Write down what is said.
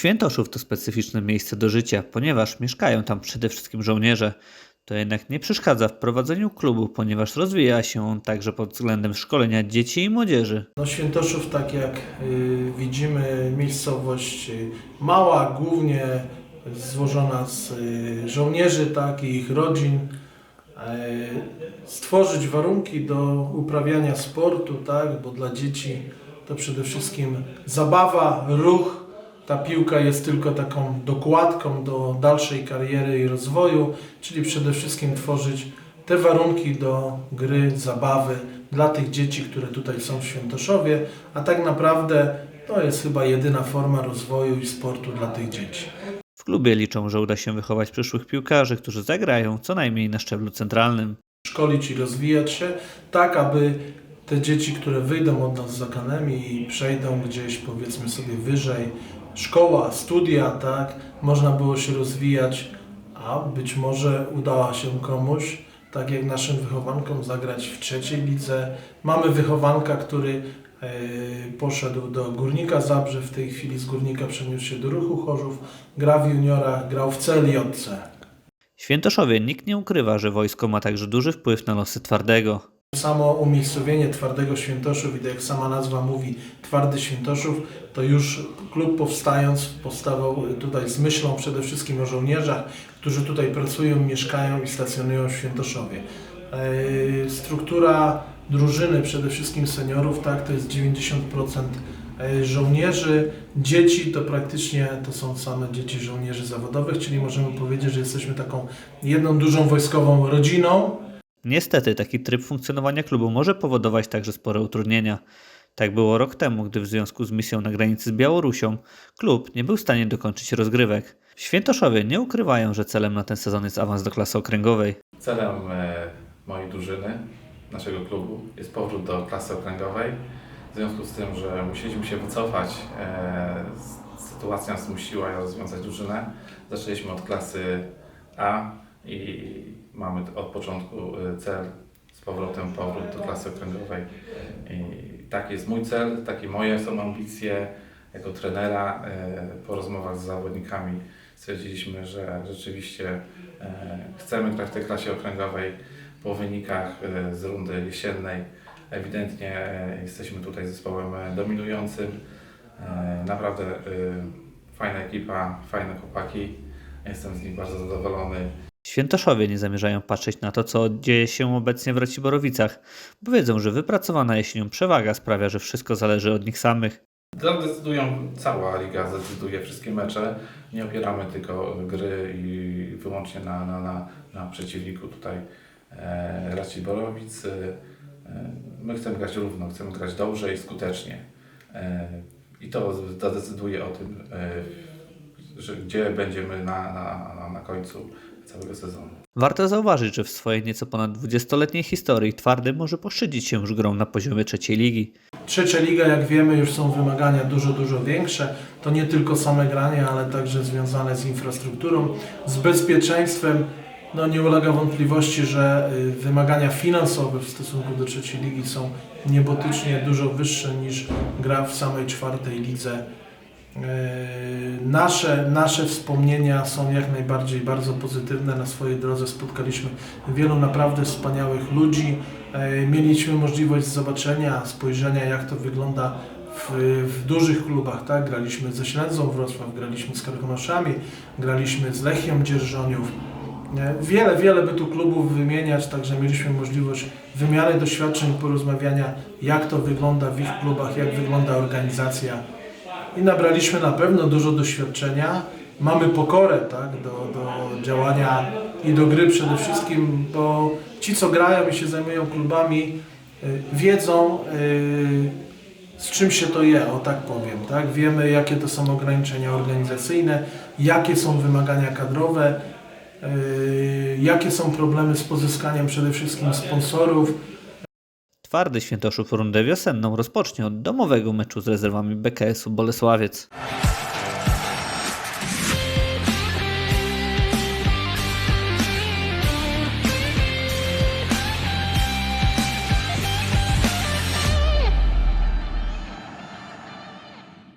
Świętoszów to specyficzne miejsce do życia, ponieważ mieszkają tam przede wszystkim żołnierze. To jednak nie przeszkadza w prowadzeniu klubu, ponieważ rozwija się on także pod względem szkolenia dzieci i młodzieży. No Świętoszów, tak jak y, widzimy, miejscowość y, mała, głównie złożona z y, żołnierzy tak, i ich rodzin. Y, stworzyć warunki do uprawiania sportu, tak, bo dla dzieci to przede wszystkim zabawa, ruch. Ta piłka jest tylko taką dokładką do dalszej kariery i rozwoju, czyli przede wszystkim tworzyć te warunki do gry, zabawy dla tych dzieci, które tutaj są w Świętoszowie, a tak naprawdę to jest chyba jedyna forma rozwoju i sportu dla tych dzieci. W klubie liczą, że uda się wychować przyszłych piłkarzy, którzy zagrają co najmniej na szczeblu centralnym. Szkolić i rozwijać się tak, aby te dzieci, które wyjdą od nas z akademii i przejdą gdzieś powiedzmy sobie wyżej, szkoła, studia, tak, można było się rozwijać, a być może udała się komuś, tak jak naszym wychowankom, zagrać w trzeciej lidze. Mamy wychowanka, który e, poszedł do Górnika Zabrze, w tej chwili z Górnika przeniósł się do Ruchu Chorzów, gra w juniorach, grał w CLJC. Świętoszowie nikt nie ukrywa, że wojsko ma także duży wpływ na losy Twardego. Samo umiejscowienie Twardego Świętoszów i tak jak sama nazwa mówi Twardy Świętoszów, to już klub powstając powstawał tutaj z myślą przede wszystkim o żołnierzach, którzy tutaj pracują, mieszkają i stacjonują w Świętoszowie. Eee, Struktura drużyny, przede wszystkim seniorów, tak, to jest 90% e, żołnierzy. Dzieci to praktycznie to są same dzieci żołnierzy zawodowych, czyli możemy powiedzieć, że jesteśmy taką jedną dużą wojskową rodziną, Niestety taki tryb funkcjonowania klubu może powodować także spore utrudnienia. Tak było rok temu, gdy w związku z misją na granicy z Białorusią klub nie był w stanie dokończyć rozgrywek. Świętoszowie nie ukrywają, że celem na ten sezon jest awans do klasy okręgowej. Celem e, mojej drużyny, naszego klubu jest powrót do klasy okręgowej. W związku z tym, że musieliśmy się wycofać, e, sytuacja zmusiła rozwiązać drużynę. Zaczęliśmy od klasy A i mamy od początku e, cel z powrotem powrót do klasy okręgowej. I taki jest mój cel, takie moje są ambicje jako trenera. E, Po rozmowach z zawodnikami stwierdziliśmy, że rzeczywiście e, chcemy grać w tej klasie okręgowej po wynikach z rundy jesiennej. Ewidentnie jesteśmy tutaj zespołem dominującym. Naprawdę fajna ekipa, fajne chłopaki. Jestem z nich bardzo zadowolony. Świętoszowie nie zamierzają patrzeć na to, co dzieje się obecnie w Raciborowicach, bo wiedzą, że wypracowana jesienią przewaga sprawia, że wszystko zależy od nich samych. Decydują, cała liga zdecyduje wszystkie mecze. Nie opieramy tylko gry i wyłącznie na, na, na, na przeciwniku tutaj e, Raci Borowic. E, my chcemy grać równo, chcemy grać dobrze i skutecznie. E, I to zadecyduje o tym, e, że gdzie będziemy na, na, na końcu całego sezonu. Warto zauważyć, że w swojej nieco ponad 20-letniej historii Twardy może poszczycić się już grą na poziomie trzeciej ligi. Trzecia liga, jak wiemy, już są wymagania dużo, dużo większe. To nie tylko same granie, ale także związane z infrastrukturą, z bezpieczeństwem. No nie ulega wątpliwości, że y, wymagania finansowe w stosunku do trzeciej ligi są niebotycznie dużo wyższe niż gra w samej czwartej lidze. Yy, Nasze, nasze wspomnienia są jak najbardziej bardzo pozytywne. Na swojej drodze spotkaliśmy wielu naprawdę wspaniałych ludzi. Yy, Mieliśmy możliwość zobaczenia, spojrzenia jak to wygląda w, w dużych klubach. Tak? Graliśmy ze Ślęzą Wrocław, graliśmy z Karkonoszami, graliśmy z Lechią Dzierżoniów. Nie? Wiele, wiele by tu klubów wymieniać, także mieliśmy możliwość wymiany doświadczeń, porozmawiania jak to wygląda w ich klubach, jak wygląda organizacja i nabraliśmy na pewno dużo doświadczenia. Mamy pokorę tak, do, do działania i do gry przede wszystkim, bo ci, co grają i się zajmują klubami, y, wiedzą, y, z czym się to je, o tak powiem. Tak? Wiemy, jakie to są ograniczenia organizacyjne, jakie są wymagania kadrowe, y, jakie są problemy z pozyskaniem przede wszystkim sponsorów, Twardy Świętoszów rundę wiosenną rozpocznie od domowego meczu z rezerwami BKS-u Bolesławiec.